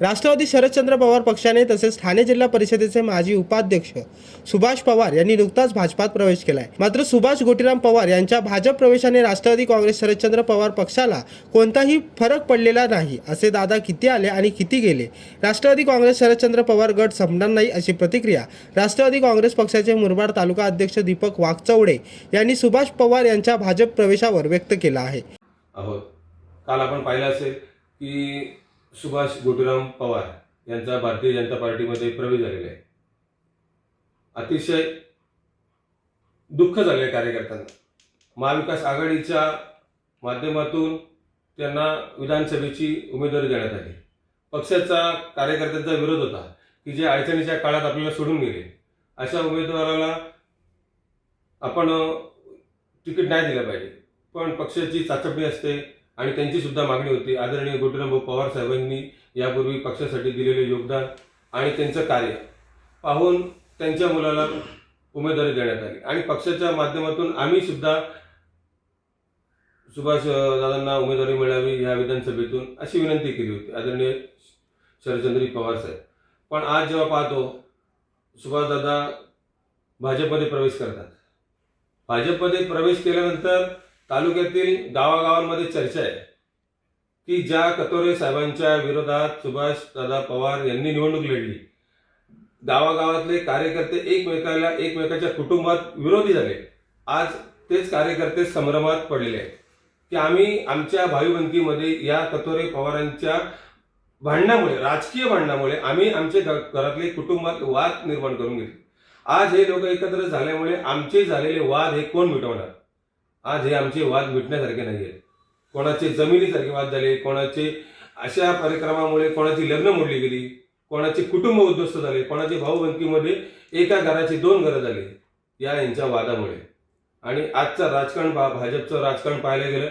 राष्ट्रवादी शरदचंद्र पवार पक्षाने तसेच ठाणे जिल्हा परिषदेचे माजी उपाध्यक्ष सुभाष पवार यांनी नुकताच भाजपात प्रवेश केलाय. मात्र सुभाष गोटीराम पवार यांच्या भाजप प्रवेशाने राष्ट्रवादी काँग्रेस शरदचंद्र पवार पक्षाला कोणताही फरक पडलेला नाही असे दादा किती आले आणि किती गेले? राष्ट्रवादी काँग्रेस शरदचंद्र पवार गट संपणार नाही अशी प्रतिक्रिया राष्ट्रवादी काँग्रेस पक्षाचे मुरबाड तालुका अध्यक्ष दीपक वाघचौडे यांनी सुभाष पवार यांच्या भाजप प्रवेशावर व्यक्त केला आहे. काल आपण पाहिलं असेल की सुभाष गोटूराम पवार यांचा भारतीय जनता पार्टीमध्ये प्रवेश झालेला आहे. अतिशय दुःख झालं आहे कार्यकर्त्यांना. महाविकास आघाडीच्या माध्यमातून त्यांना विधानसभेची उमेदवारी देण्यात आली. पक्षाचा कार्यकर्त्यांचा विरोध होता की जे अडचणीच्या काळात आपल्याला सोडून गेले अशा उमेदवाराला आपण तिकीट नाही दिलं पाहिजे. पण पक्षाची चाचपणी असते आणि त्यांची सुद्धा मागणी होती. आदरणीय गोटीराम पवार साहेबांनी यापूर्वी पक्षासाठी दिलेले योगदान आणि त्यांचं कार्य. पाहून त्यांच्या मुलाला उमेदवारी देण्यात आली. आणि पक्षाच्या माध्यमातून आम्ही सुद्धा सुभाष दादांना उमेदवारी मिळावी या विधानसभेतून अशी विनंती केली होती. आदरणीय शरदचंद्री पवार साहेब. पण आज जेव्हा पाहतो सुभाषदादा भाजपमध्ये प्रवेश करतात. भाजपमध्ये प्रवेश केल्यानंतर तालुक्यातील गावागावांमध्ये चर्चा आहे की ज्या कतोरे साहेबांच्या विरोधात सुभाष दादा पवार यांनी निवडणूक लढली. गावागावातले कार्यकर्ते एकमेकाला एकमेकाच्या कुटुंबात विरोधी झाले. आज तेच कार्यकर्ते संभ्रमात पडलेले आहेत. की आम्ही आमच्या भाईबंदीमध्ये या कतोरे पवारांच्या भांडणामुळे राजकीय भांडणामुळे आम्ही आमचे घरातले कुटुंबात वाद निर्माण करून घेतले. आज हे लोक एकत्र झाल्यामुळे आमचे झालेले वाद हे कोण मिटवणार? आज हे आमचे वाद मिटण्यासारखे नाही आहेत कोणाचे जमिनीसारखे वाद झाले कोणाचे अशा परिक्रमामुळे कोणाची लग्न मोडली गेली कोणाचे कुटुंब उद्ध्वस्त झाले कोणाचे भाऊबंदकीमध्ये एका घराचे दोन घरं झाले या यांच्या वादामुळे. आणि आजचं राजकारण भा- भाजपचं राजकारण पाहायला गेलं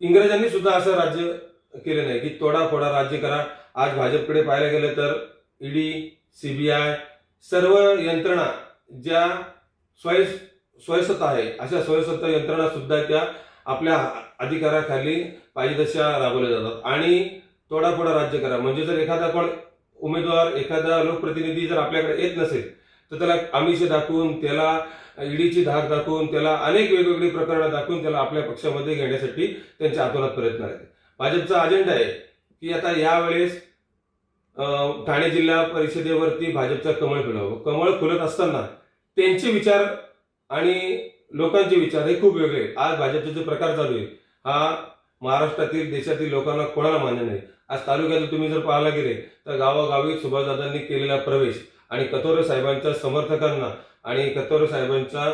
इंग्रजांनी सुद्धा असं राज्य केलं नाही की तोडाफोडा राज्य करा. आज भाजपकडे पाहायला गेलं तर ईडी सीबीआय सर्व यंत्रणा ज्या स्वयं स्वयंसत्ता आहे. अशा स्वयंसत्ता यंत्रणा सुद्धा त्या आपल्या अधिकाराखाली पाहिजे तशा राबवल्या जातात. आणि तोडाफोडा राज्य करा. म्हणजे जर एखादा कोण उमेदवार एखादा लोकप्रतिनिधी जर आपल्याकडे येत नसेल तर त्याला आमिष दाखवून त्याला ईडीची धाक दाखवून त्याला अनेक वेगवेगळी प्रकरणं दाखवून त्याला आपल्या पक्षामध्ये घेण्यासाठी त्यांच्या हातोनात प्रयत्न आहेत. भाजपचा अजेंडा आहे की आता यावेळेस ठाणे जिल्हा परिषदेवरती भाजपचा कमळ फुलावं कमळ फुलत असताना त्यांचे विचार आणि लोकांचे विचार हे खूप वेगळे आहेत. आज भाजपचे जो प्रकार चालू आहे हा महाराष्ट्रातील देशातील लोकांना कोणाला मान्य नाही. आज तालुक्यात तुम्ही जर पाहायला गेले तर गावागावी सुभाषदादांनी केलेला प्रवेश आणि कथोरे साहेबांच्या समर्थकांना आणि कथोरे साहेबांच्या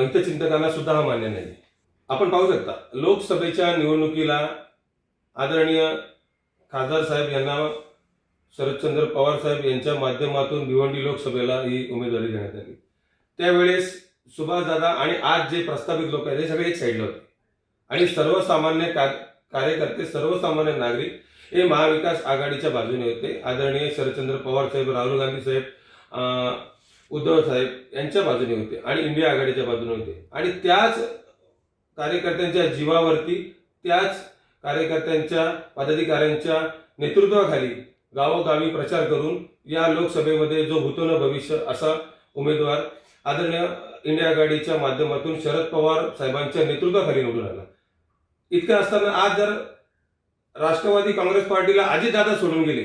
हितचिंतकांना सुद्धा हा मान्य नाही. आपण पाहू शकता लोकसभेच्या निवडणुकीला आदरणीय खासदार साहेब यांना शरदचंद्र पवार साहेब यांच्या माध्यमातून भिवंडी लोकसभेला ही उमेदवारी देण्यात आली. त्यावेळेस सुभाषदादा आणि आज जे प्रस्थापित लोक आहेत हे सगळे एक साईडला होते. आणि सर्वसामान्य का कार्यकर्ते सर्वसामान्य नागरिक हे महाविकास आघाडीच्या बाजूने होते. आदरणीय शरदचंद्र पवार साहेब राहुल गांधी साहेब उद्धव साहेब यांच्या बाजूने होते आणि इंडिया आघाडीच्या बाजूने होते. आणि त्याच कार्यकर्त्यांच्या जीवावरती त्याच कार्यकर्त्यांच्या पदाधिकाऱ्यांच्या नेतृत्वाखाली गावोगावी प्रचार करून या लोकसभेमध्ये जो होतो ना भविष्य असा उमेदवार आदरणीय इंडिया आघाडीच्या माध्यमातून शरद पवार साहेबांच्या नेतृत्वाखाली निवडून आला. इतकं असताना आज जर राष्ट्रवादी काँग्रेस पार्टीला अजितदादा सोडून गेले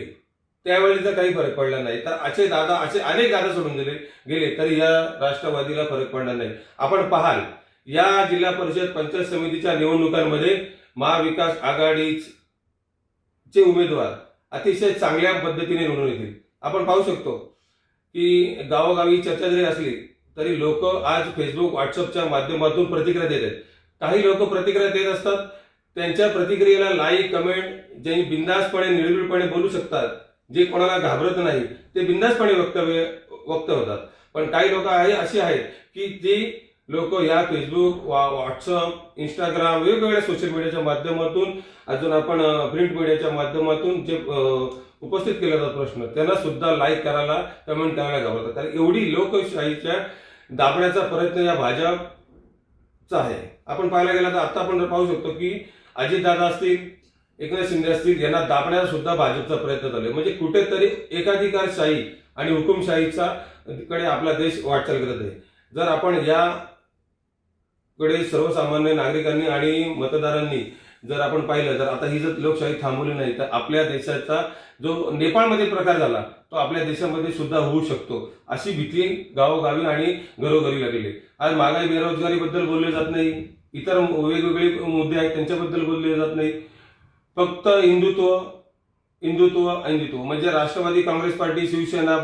त्यावेळेचा काही फरक पडला नाही तर असे दादा असे अनेक दादा सोडून गेले गेले तरी या राष्ट्रवादीला फरक पडणार नाही. आपण पाहाल या जिल्हा परिषद पंचायत समितीच्या निवडणुकांमध्ये महाविकास आघाडीचे उमेदवार अतिशय चांगल्या पद्धतीने निवडून येतील. आपण पाहू शकतो की गावोगावी चर्चा जरी असली तरी लोक आज फेसबुक व्हॉट्सअपच्या माध्यमातून प्रतिक्रिया देत आहेत. काही लोक प्रतिक्रिया देत असतात. त्यांच्या प्रतिक्रियेला लाईक कमेंट जे बिंदासपणे निर्भीडपणे बोलू शकतात जे कोणाला घाबरत नाही ते बिंदासपणे वक्तव्य वक्त होतात. पण काही लोक आहे अशी आहेत की जी लोक या फेसबुक वा व्हॉट्सअप इंस्टाग्राम वेगवेगळ्या सोशल मीडियाच्या माध्यमातून अजून आपण प्रिंट मीडियाच्या माध्यमातून जे उपस्थित केले जातात प्रश्न त्यांना सुद्धा लाईक करायला कमेंट करायला घाबरतात. कारण एवढी लोकशाहीच्या दाबण्याचा प्रयत्न या भाजपचा आहे. आपण पाहायला गेला तर आता आपण पाहू शकतो की अजितदादा असतील एकनाथ शिंदे असतील यांना दाबण्याचा सुद्धा भाजपचा प्रयत्न चालू आहे. म्हणजे कुठेतरी एकाधिकारशाही आणि हुकुमशाहीचा कडे आपला देश वाटचाल करत आहे. जर आपण या कडे सर्वसामान्य नागरिकांनी आणि मतदारांनी जर आपण पाहिलं तर आता ही जर लोकशाही थांबवली नाही तर आपल्या देशाचा जो नेपाळमध्ये प्रकार झाला तो आपल्या देशामध्ये सुद्धा होऊ शकतो अशी भीती गावोगावी आणि घरोघरी लागलेली आज महागाई बेरोजगारीबद्दल बोलले जात नाही इतर वेगवेगळे मुद्दे आहेत त्यांच्याबद्दल बोलले जात नाही. फक्त हिंदुत्व हिंदुत्व हिंदुत्व म्हणजे राष्ट्रवादी काँग्रेस पार्टी शिवसेना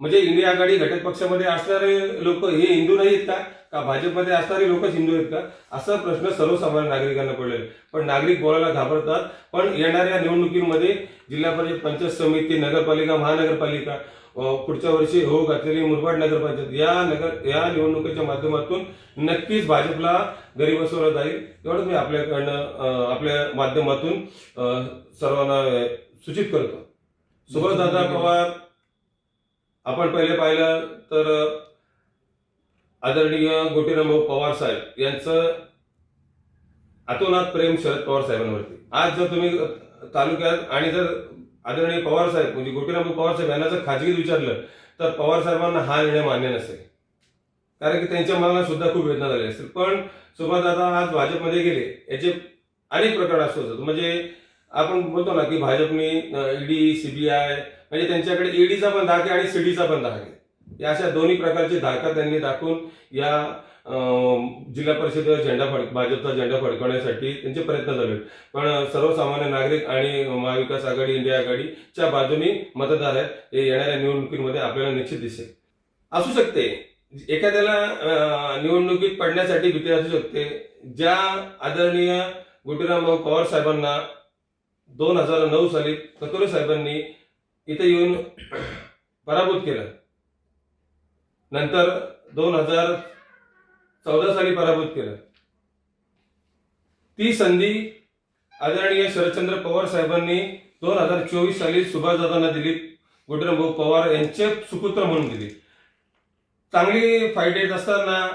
म्हणजे इंडिया आघाडी घटक पक्षामध्ये असणारे लोक हे हिंदू नाहीत का? का भाजपमध्ये असणारे लोकच हिंदू आहेत का? असा प्रश्न सर्वसामान्य नागरिकांना पडलेला आहे. पण नागरिक बोलायला घाबरतात. पण येणाऱ्या निवडणुकीमध्ये जिल्हा परिषद पंचायत समिती नगरपालिका महानगरपालिका पुढच्या वर्षी हो घातलेली मुरबाड नगरपंचायत या नगर या निवडणुकीच्या माध्यमातून नक्कीच भाजपला गरीब बसवला जाईल. एवढंच मी आपल्याकडनं आपल्या माध्यमातून सर्वांना सूचित करतो. सुभाषदादा पवार आपण पहिले पाहिलं तर आदरणीय गोटीरामभाऊ पवार साहेब यांचं अतोनात प्रेम शरद पवार साहेबांवरती. आज जर तुम्ही तालुक्यात आणि जर आदरणीय पवार साहेब म्हणजे गोटीरामभाऊ पवार साहेब यांना जर खाजगीत विचारलं तर पवार साहेबांना हा निर्णय मान्य नसेल. कारण की त्यांच्या मनाला सुद्धा खूप वेदना झाली असेल. पण सुभाषदादा आज भाजपमध्ये गेले याचे अनेक प्रकार असू शकतात. म्हणजे आपण बोलतो ना की भाजपने ईडी सीबीआय म्हणजे त्यांच्याकडे ईडीचा पण धाक आहे आणि सीडीचा पण धाक आहे. या अशा दोन्ही प्रकारचे धाका त्यांनी दाखवून या जिल्हा परिषदेवर झेंडा फडक भाजपचा झेंडा फडकवण्यासाठी त्यांचे प्रयत्न झाले पण सर्वसामान्य नागरिक आणि महाविकास आघाडी इंडिया आघाडीच्या बाजूनी मतदार आहेत. हे येणाऱ्या निवडणुकीमध्ये आपल्याला निश्चित दिसेल. असू शकते. एखाद्याला निवडणुकीत पडण्यासाठी भीती असू शकते. ज्या आदरणीय गोटीरामभाऊ पवार साहेबांना दोन हजार नऊ साली कतोरे साहेबांनी इथे येऊन पराभूत केलं. नंतर दोन हजार चौदा साली पराभूत केलं. ती संधी आदरणीय शरदचंद्र पवार साहेबांनी दोन हजार चोवीस साली सुभाषदादांना दिली. गोटीरामभाऊ पवार यांचे सुपुत्र म्हणून दिली. चांगली फाईट येत असताना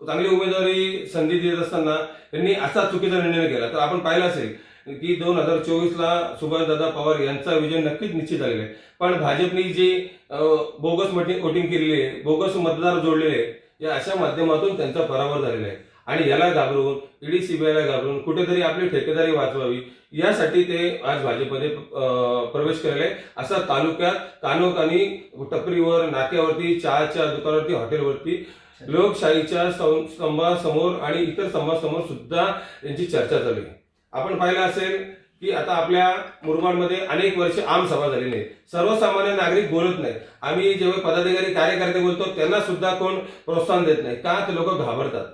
चांगली उमेदवारी संधी देत असताना त्यांनी असा चुकीचा निर्णय केला. तर आपण पाहिला असेल की दोन हजार चोवीसला सुभाषदादा पवार यांचा विजय नक्कीच निश्चित झालेला आहे. पण भाजपने जी बोगस वोटिंग केलेली आहे बोगस मतदार जोडलेले या अशा माध्यमातून त्यांचा पराभव झालेला आहे. आणि याला घाबरून ईडी सीबीआयला घाबरून कुठेतरी आपली ठेकेदारी वाचवावी यासाठी ते आज भाजपमध्ये प्रवेश केलेले आहे. असा तालुक्यात कानोकानी टपरीवर नाक्यावरती चहाच्या दुकानावरती हॉटेलवरती लोकशाहीच्या स्तंभासमोर आणि इतर स्तंभासमोर सुद्धा यांची चर्चा झाली आपण पाहिलं असेल की आता आपल्या मुरबाडमध्ये अनेक वर्ष आम सभा झालेली आहे. सर्वसामान्य नागरिक बोलत नाही आम्ही जेव्हा पदाधिकारी कार्यकर्ते बोलतो त्यांना सुद्धा कोण प्रोत्साहन देत नाही. का? ते लोक घाबरतात.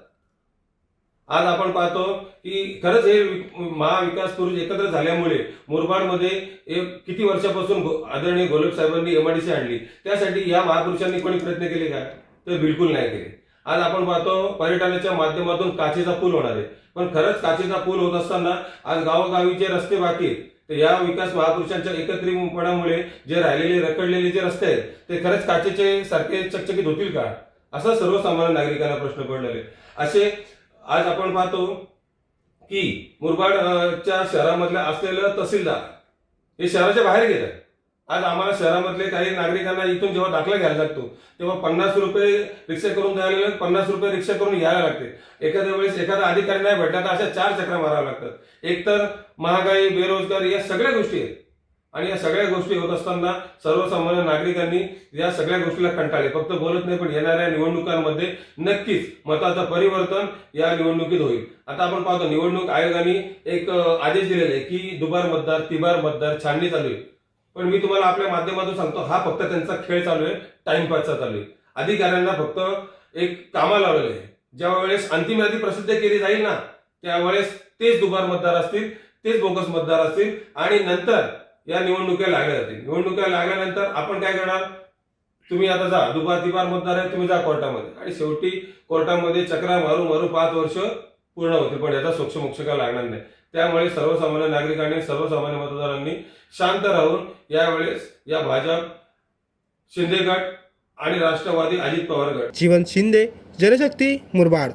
आज आपण पाहतो की खरंच हे महाविकास पुरुष एकत्र झाल्यामुळे मुरबाडमध्ये एक किती वर्षापासून आदरणीय गोलप साहेबांनी एमआयडीसी आणली. त्यासाठी या महापुरुषांनी कोणी प्रयत्न केले का? तर बिलकुल नाही केले. आज आपण पाहतो पर्यटनाच्या माध्यमातून काचेचा पूल होणार आहे. पण खरंच काचेचा पूल होत असताना आज गावोगावी जे रस्ते बाकी आहेत. तर या विकास महापुरुषांच्या एकत्रितपणामुळे जे राहिलेले रखडलेले जे रस्ते आहेत ते खरंच काचेचे सारखे चकचकीत होतील का? असा सर्वसामान्य नागरिकांना प्रश्न पडलेले असे आज आपण पाहतो की मुरबाडच्या शहरामधल्या असलेलं तहसीलदार हे शहराच्या बाहेर गेलं. आज आम्हाला शहरामधले काही नागरिकांना इथून जेव्हा दाखला घ्यायला लागतो तेव्हा पन्नास रुपये रिक्षा करून जायला लागले पन्नास रुपये रिक्षा करून यायला लागते. एखाद्या वेळेस एखादा अधिकारी नाही भेटला तर अशा चार चक्रा माराव्या लागतात. एकतर महागाई बेरोजगारी या सगळ्या गोष्टी आहेत. आणि या सगळ्या गोष्टी होत असताना सर्वसामान्य नागरिकांनी या सगळ्या गोष्टीला कंटाळले. फक्त बोलत नाही पण येणाऱ्या निवडणुकांमध्ये नक्कीच मताचं परिवर्तन या निवडणुकीत होईल. आता आपण पाहतो निवडणूक आयोगाने एक आदेश दिलेले आहे की दुबार मतदार तिबार मतदार छाननी चालू आहे. पण मी तुम्हाला आपल्या माध्यमातून सांगतो हा फक्त त्यांचा खेळ चालू आहे टाइमपासचा चालू आहे. अधिकाऱ्यांना फक्त एक कामा लावलेलं आहे. ज्या वेळेस अंतिम यादी प्रसिद्ध केली जाईल ना त्यावेळेस तेच दुबार मतदार असतील तेच बोगस मतदार असतील आणि नंतर या निवडणुका लागल्या जातील. निवडणुका लागल्यानंतर आपण काय करणार? तुम्ही आता जा दुबार तिबार मतदार आहे तुम्ही जा कोर्टामध्ये. आणि शेवटी कोर्टामध्ये चक्रा मारू मारू पाच वर्ष पूर्ण होते पण याचा सोक्ष मोक्ष काय लागणार नाही. त्यामुळे सर्वसामान्य नागरिकांनी सर्वसामान्य मतदारांनी शांत राहून यावेळेस या भाजप शिंदे गट आणि राष्ट्रवादी अजित पवार गट. जीवन शिंदे जनशक्ती मुरबाड.